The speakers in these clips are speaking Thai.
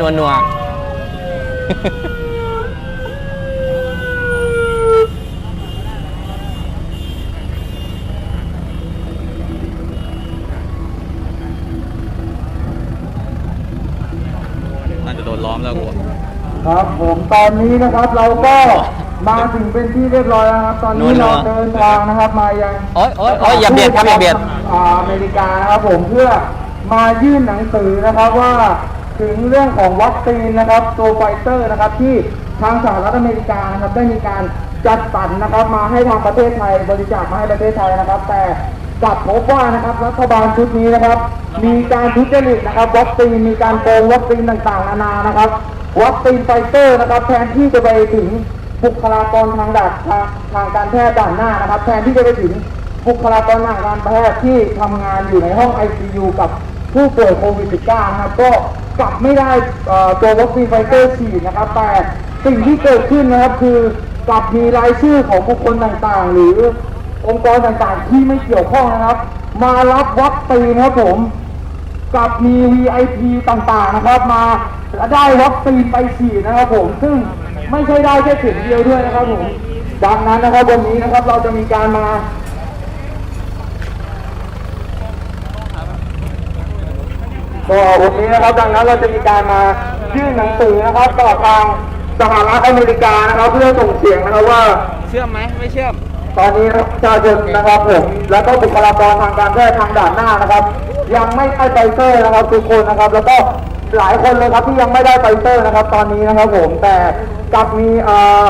นัวนัวน่าจะโดนล้อมแล้วกูครับผมตอนนี้นะครับเราก็มาถึงเป็นที่เรียบร้อยแล้วครับ ตอนนี้เราเดินทางนะครับมายังโอ๊ยโอ๊ยโอ๊ยอย่าเบียดครับอย่าเบียดอ่าอเมริกานะครับผมเพื่อมายื่นหนังสือนะครับว่า ถึงเรื่องของวัคซีนนะครับตัวไฟเซอร์นะครับที่ทางสหรัฐอเมริกานะครับได้มีการจัดสรรนะครับมาให้ทางประเทศไทยบริจาคมาให้ประเทศไทยนะครับ แต่กลับพบว่านะครับรัฐบาลชุดนี้นะครับ มีการทุจริตนะครับวัคซีนมีการโกงวัคซีนต่างๆนานานะครับวัคซีนไฟเซอร์นะครับแทนที่จะไปถึงบุคลากรทางด่านทางทางการแพทย์ด่านหน้านะครับ แทนที่จะไปถึงบุคลากรทางการแพทย์ที่ทำงานอยู่ในห้อง ICU กับผู้ป่วยโควิด -19 นะครับก็ กลับไม่ได้ตัววัคซีนไฟเซอร์ฉีดนะครับ แต่สิ่งที่เกิดขึ้นนะครับคือกลับมีรายชื่อของบุคคลต่างๆ หรือองค์กรต่างๆ ที่ไม่เกี่ยวข้องนะครับ มารับวัคซีนนะครับผมกลับมี VIP ต่างๆนะครับ มาได้วัคซีนไปฉีดนะครับผม ซึ่งไม่ใช่ได้แค่เข็มเดียวด้วยนะครับผมดังนั้นนะครับวันนี้นะครับเราจะมีการมา ก็วันนี้นะครับดังนั้นเราจะมีการมายื่นหนังสือนะครับต่อทางสหรัฐอเมริกานะครับ เพื่อส่งเสียงนะครับว่า เชื่อมไหมไม่เชื่อม ตอนนี้นะครับประชาชนนะครับผมแล้วก็บุคลากรทางการแพทย์ทางด่านหน้านะครับ ยังไม่ได้ไฟเซอร์นะครับทุกคนนะครับ แล้วก็หลายคนเลยครับที่ยังไม่ได้ไฟเซอร์นะครับ ตอนนี้นะครับผมแต่กลับมีเอ่อ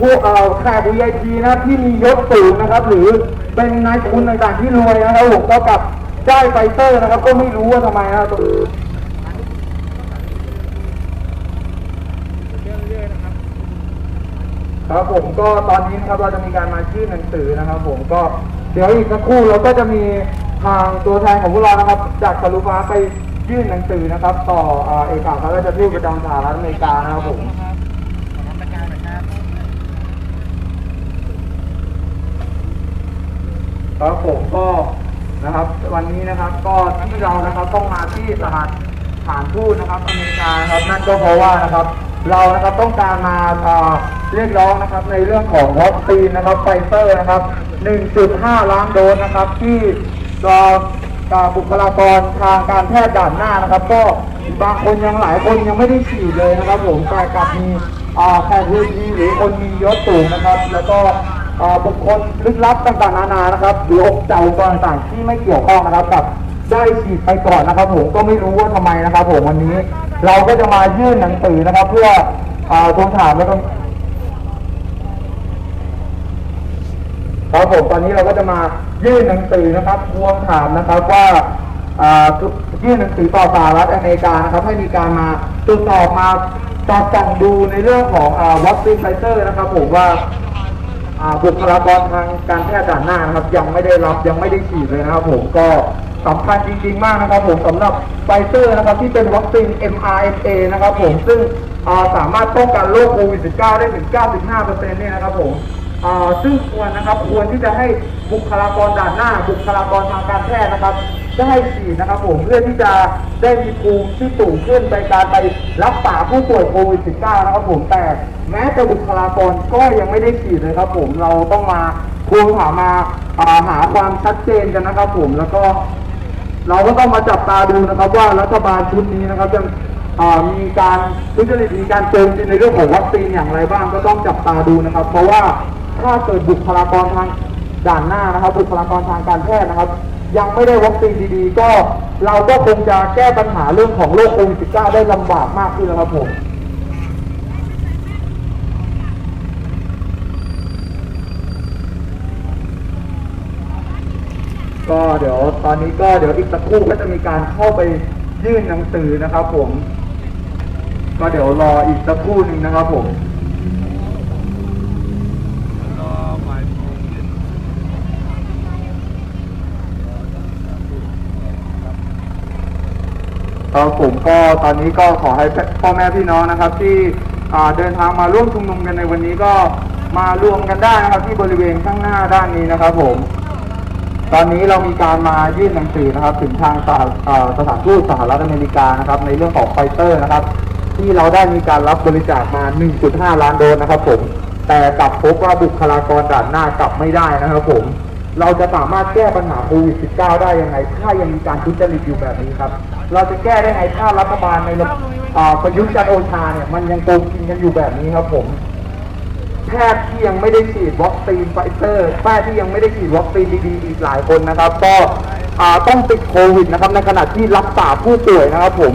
ผู้เอ่อแขก VIP นะครับที่มียศสูงนะครับ หรือเป็นนายทุนต่างๆที่รวยนะครับผมก็กลับ ได้ไฟเซอร์นะครับ ก็ไม่รู้ว่าทำไมนะครับครับผมก็ตอนนี้นะครับเราจะมีการมายื่นหนังสือนะครับ ผมก็เดี๋ยวอีกสักครู่เราก็จะมีทางตัวแทนของพวกเรานะครับ จากสรุปมาไปยื่นหนังสือนะครับต่อเอ่อเอกอัครราชทูตประจำสหรัฐอเมริกานะครับผมครับผมก็ นะครับ วันนี้นะครับก็ที่เรานะครับต้องมาที่สถานสถานทูตนะครับอเมริกานะครับนั่นก็เพราะว่านะครับ เรานะครับต้องการมาเรียกร้องนะครับในเรื่องของวัคซีนนะครับไฟเซอร์นะครับ 1.5 ล้านโดสนะครับที่รอกับบุคลากรทางการแพทย์ด่านหน้านะครับ ก็บางคนยังหลายคนยังไม่ได้ฉีดเลยนะครับผมแต่กลับมีแพทย์พื้นที่หรือคนมียศสูงนะครับ แล้วก็ บุคคลลึกลับต่างๆนานานะครับหรือองค์เจ้าต่างๆที่ไม่เกี่ยวข้องนะครับกับได้ฉีดไปก่อนนะครับ ผมก็ไม่รู้ว่าทำไมนะครับ ผมวันนี้ เราก็จะมายื่นหนังสือนะครับ เพื่ออทวงถามแล้วก็ครับผมตอนนี้เราก็จะมายื่นหนังสือนะครับทวงถามนะครับว่าอ่ายื่นหนังสือต่อสหรัฐอเมริกานะครับ ให้มีการมาตรวจสอบมาสอดส่องดูในเรื่องของอ่าวัคซีนไฟเซอร์นะครับ ผมว่า บุคลากรทางการแพทย์ด่านหน้านะครับ ยังไม่ได้รับยังไม่ได้ฉีดเลยนะครับ ผมก็สำคัญจริง ๆ มากนะครับ ผมสำหรับไฟเซอร์นะครับที่เป็นวัคซีน mRNA นะครับ ผมซึ่งาสามารถป้องกันโรคโควิด -19 ได้ถึง 95%เนี่ยนะครับผมซึ่งควรนะครับควรที่จะให้บุคลากรด่านหน้า บุคลากรทางการแพทย์นะครับ ได้ฉีดนะครับผมเพื่อที่จะได้มีภูมิที่สูงขึ้นในการไปรักษาผู้ป่วยโควิด -19 นะครับผมแต่แม้แต่บุคลากรก็ยังไม่ได้ฉีดเลยครับผมเราต้องมาทวงถามมาหาความชัดเจนกันนะครับผมแล้วก็เราก็ต้องมาจับตาดูนะครับว่ารัฐบาลชุดนี้นะครับยังมีการทุจริตมีการโกงกินในเรื่องของวัคซีนอย่างไรบ้างก็ต้องจับตาดูนะครับ เพราะว่าถ้าเกิดบุคลากรทางด่านหน้านะครับ บุคลากรทางการแพทย์นะครับ ยังไม่ได้วัคซีนดีๆ ก็เราก็คงจะแก้ปัญหาเรื่องของโรคโควิด -19 ได้ลำบากมากขึ้นนะครับผมก็เดี๋ยวตอนนี้ก็เดี๋ยวอีกสักครู่ก็จะมีการเข้าไปยื่นหนังสือนะครับผม ก็เดี๋ยวรออีกสักครู่หนึ่งนะครับผม ครับผมก็ตอนนี้ก็ขอให้พ่อแม่พี่น้องนะครับ ที่เดินทางมาร่วมชุมนุมกันในวันนี้ก็มารวมกันได้นะครับ ที่บริเวณข้างหน้าด้านนี้นะครับ ผม ตอนนี้เรามีการมายื่นหนังสือนะครับ ถึงทางสหเอ่อสถานทูตสหรัฐอเมริกานะครับ ในเรื่องของไฟเซอร์นะครับ ที่เราได้มีการรับบริจาคมา 1.5 ล้านโดสนะครับ ผม แต่กลับพบว่าบุคลากรด่านหน้ากลับไม่ได้นะครับ ผม เราจะสามารถแก้ปัญหาโควิด -19 ได้ยังไง ถ้ายังมีการทุจริตอยู่แบบนี้ครับ เราจะแก้ได้ไงถ้ารัฐบาลในระบบประยุทธ์จันโอชาเนี่ยมันยังโกงกินกันอยู่แบบนี้ครับผมแพทย์ที่ยังไม่ได้ฉีดวัคซีนไฟเซอร์แพทย์ที่ยังไม่ได้ฉีดวัคซีนดีๆอีกหลายคนนะครับ ก็ต้องติดโควิดนะครับในขณะที่รักษาผู้ป่วยนะครับผม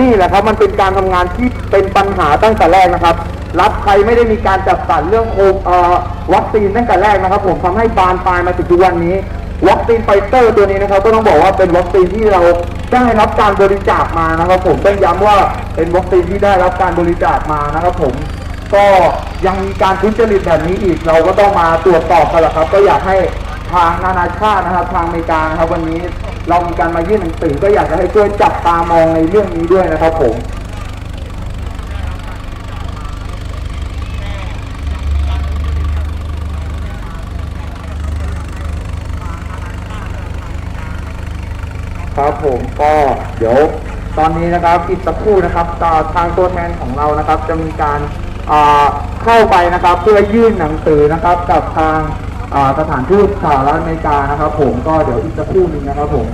นี่แหละครับมันเป็นการทำงานที่เป็นปัญหาตั้งแต่แรกนะครับ รัฐไทยไม่ได้มีการจัดสรรเรื่องโคเอ่อวัคซีนตั้งแต่แรกนะครับ ผมทำให้บานปลายมาถึงทุกวันนี้ วัคซีนไฟเซอร์ตัวนี้นะครับ ก็ต้องบอกว่าเป็นวัคซีนที่เราได้รับการบริจาคมานะครับ ผมต้องย้ำว่าเป็นวัคซีนที่ได้รับการบริจาคมานะครับ ผมก็ยังมีการทุจริตแบบนี้อีกเราก็ต้องมาตรวจสอบกันแหละครับ ก็อยากให้ทางนานาชาตินะครับ ทางอเมริกานะครับวันนี้เรามีการมายื่นหนังสือก็อยากจะให้ช่วยจับตามองในเรื่องนี้ด้วยนะครับผม ครับผมก็เดี๋ยวตอนนี้นะครับอีกสักครู่นะครับอ่าทางตัวแทนของเรานะครับจะมีการเข้าไปนะครับเพื่อยื่นหนังสือนะครับกับทางสถานทูตสหรัฐอเมริกานะครับ ผมก็เดี๋ยวอีกสักครู่นึงนะครับผม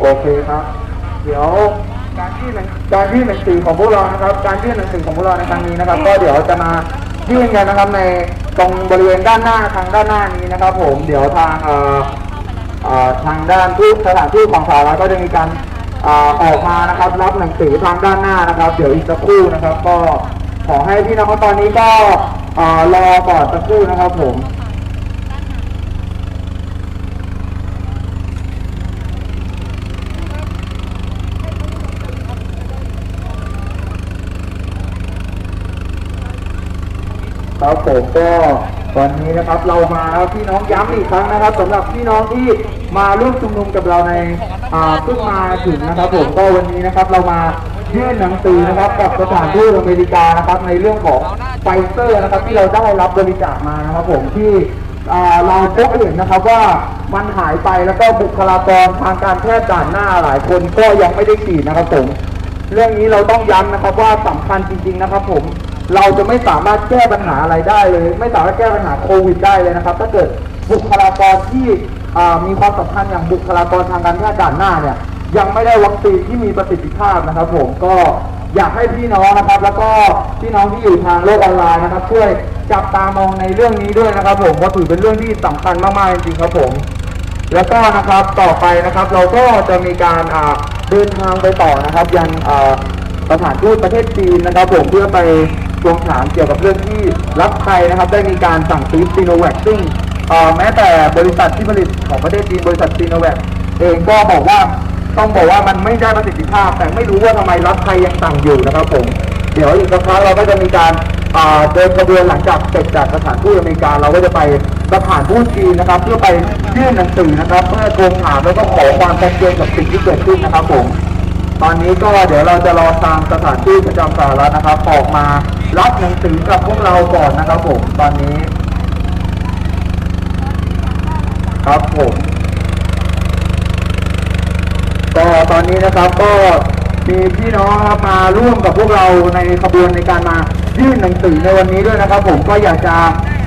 โอเคครับ เดี๋ยว การยื่นหนังการยื่นหนังสือของพวกเรานะครับ การยื่นหนังสือของพวกเราในครั้งนี้นะครับ ก็เดี๋ยวจะมายื่นกันนะครับในตรงบริเวณด้านหน้าทางด้านหน้านี้นะครับ ผมเดี๋ยวทางเอ่อเอ่อทางด้านทูตสถานทูตของสหรัฐก็จะมีการเอ่อออกมานะครับรับหนังสือทางด้านหน้านะครับ เดี๋ยวอีกสักครู่นะครับ ก็ขอให้พี่น้องตอนนี้ก็เอ่อรอก่อนสักครู่นะครับ ผม ครับผมก็วันนี้นะครับเรามาพี่น้องย้ำอีกครั้งนะครับสำหรับพี่น้องที่มาร่วมชุมนุมกับเราในเพิ่งมาถึงนะครับ ผมก็วันนี้นะครับเรามายื่นหนังสือนะครับกับสถานทูตอเมริกานะครับ ในเรื่องของไฟเซอร์นะครับที่เราได้รับบริจาคมานะครับ ผมที่เราพบเห็นนะครับว่ามันหายไปแล้วก็บุคลากรทางการแพทย์ด่านหน้าหลายคนก็ยังไม่ได้ฉีดนะครับผมเรื่องนี้เราต้องย้ำนะครับว่าสำคัญจริง ๆ นะครับผม เราจะไม่สามารถแก้ปัญหาอะไรได้เลย ไม่สามารถแก้ปัญหาโควิดได้เลยนะครับ ถ้าเกิดบุคลากรที่มีความสำคัญอย่างบุคลากรทางการแพทย์ด่านหน้าเนี่ยยังไม่ได้วัคซีนที่มีประสิทธิภาพนะครับ ผมก็อยากให้พี่น้องนะครับ แล้วก็พี่น้องที่อยู่ทางโลกออนไลน์นะครับ ช่วยจับตามองในเรื่องนี้ด้วยนะครับ ผมเพราะถือเป็นเรื่องที่สำคัญมากๆจริงๆครับผม แล้วก็นะครับต่อไปนะครับ เราก็จะมีการเดินทางไปต่อนะครับ ยังสถานทูตประเทศจีนนะครับ ผมเพื่อไป ทวงถามเกี่ยวกับเรื่องที่รัฐไทยนะครับ ได้มีการสั่งซื้อซีโนแวคซึ่งแม้แต่บริษัทที่ผลิตของประเทศจีนบริษัทซีโนแวคเองก็บอกว่าต้องบอกว่ามันไม่ได้ประสิทธิภาพ แต่ไม่รู้ว่าทำไมรัฐไทยยังสั่งอยู่นะครับผม เดี๋ยวอีกสักพักเราก็จะมีการเดินกระบวนหลังจากเสร็จจากสถานทูตอเมริกาเราก็จะไปสถานทูตจีนนะครับ เพื่อไปยื่นหนังสือนะครับ เพื่อทวงถามแล้วก็ขอความชัดเจนกับสิ่งที่เกิดขึ้นนะครับผม ตอนนี้ก็เดี๋ยวเราจะรอทางสถานทูตประจำสหรัฐนะครับ ออกมารับหนังสือกับพวกเราก่อนนะครับผมตอนนี้ ครับผมก็ตอนนี้นะครับก็มีพี่น้องมาร่วมกับพวกเราในขบวนในการมายื่นหนังสือในวันนี้ด้วยนะครับ ผมก็อยากจะ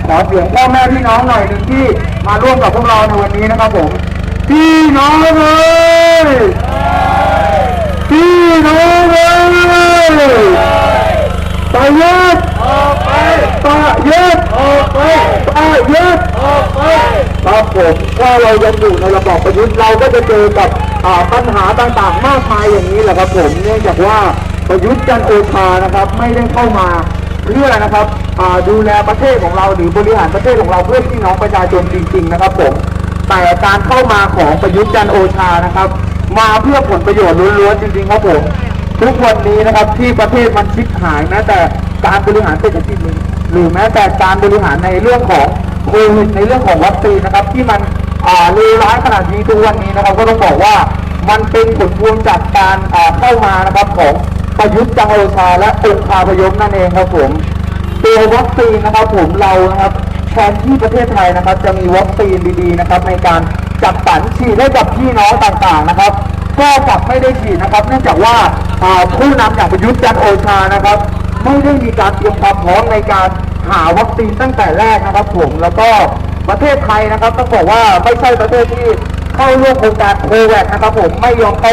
ขอเสียงพ่อแม่พี่น้องหน่อยหนึ่งที่มาร่วมกับพวกเราในวันนี้นะครับ ผม พี่น้องเลย พี่น้องเลยประยุทธ์ออกไปประยุทธ์ออกไปประยุทธ์ออกไปครับผมถ้าเรายังอยู่ในระบอบประยุทธ์เราก็จะเจอกับปัญหาต่างๆ มากมายอย่างนี้แหละครับผมเนื่องจากว่าประยุทธ์จันโอชานะครับ ไม่ได้เข้ามาเพื่อนะครับดูแลประเทศของเราหรือบริหารประเทศของเราเพื่อพี่น้องประชาชนจริง ๆ นะครับผมแต่การเข้ามาของประยุทธ์จันโอชานะครับ มาเพื่อผลประโยชน์ล้วนๆจริงๆครับผมทุกวันนี้นะครับที่ประเทศมันชิบหายแม้แต่การบริหารเศรษฐกิจหรือแม้แต่การบริหารในเรื่องของโควิดในเรื่องของวัคซีนนะครับ ที่มันอ่าเลวร้ายขนาดนี้ทุกวันนี้นะครับ ก็ต้องบอกว่ามันเป็นผลพวงจากการอ่าเข้ามานะครับของประยุทธ์จันทร์โอชาและองค์คาพยพนั่นเองครับผมตัววัคซีนนะครับผมเรานะครับแทนที่ประเทศไทยนะครับ จะมีวัคซีนดีๆนะครับ ในการ จัดสรรฉีดให้กับพี่น้องต่างๆนะครับ ก็กลับไม่ได้ฉีดนะครับ เนื่องจากว่าผู้นำอย่างประยุทธ์จันโอชานะครับ ไม่ได้มีการเตรียมความพร้อมในการหาวัคซีนตั้งแต่แรกนะครับผมแล้วก็ประเทศไทยนะครับต้องบอกว่าไม่ใช่ประเทศที่เข้าร่วมโครงการโควิดนะครับผมไม่ยอมเข้า